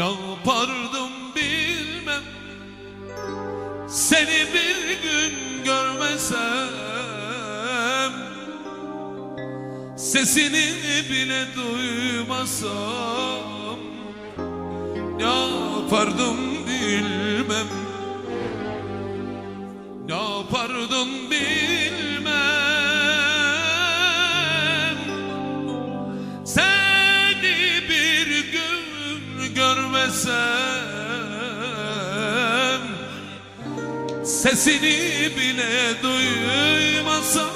yapardım bilmem. Seni bir gün görmesem Sesini bile duymasam Yapardım bilmem. Yapardım bilmem Sesini bile duymasam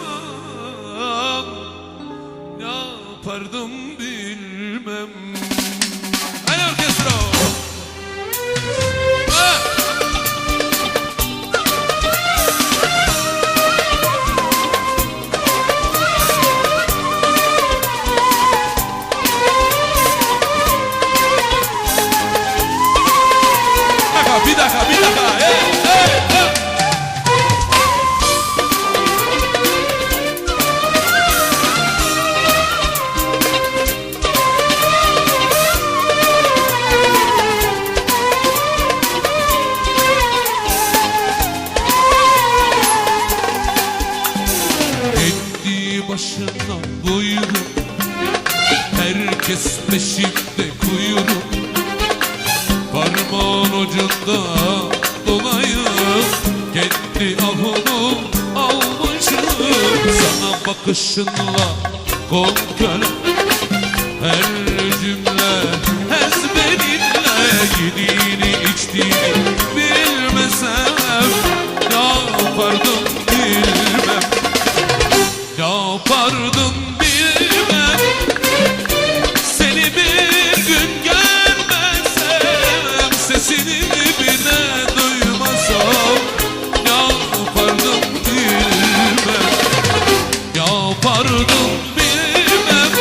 Yapardım bilmem başına buyruk Herkes peşinde kuyruk Parmağın ucunda dolayım Kendi ahımı almışım Sana bakışınla kol köle Yapardım bilmem Seni bir gün görmesem Sesini bile duymasam Yapardım bilmem Yapardım bilmem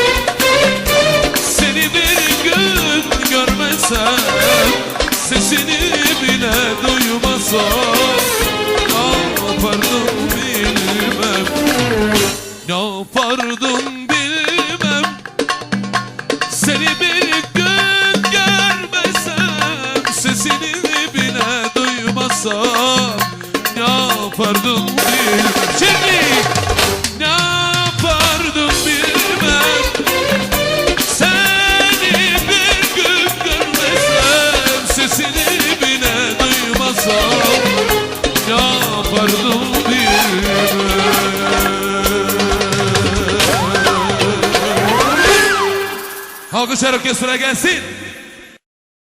Seni bir gün görmesem Sesini bile duymasam Yapardım bilmem. Seni bir gün görmesem Sesini bile duymasam Yapardım bilmem. Şimdi Aku Syarif Kisra Gasid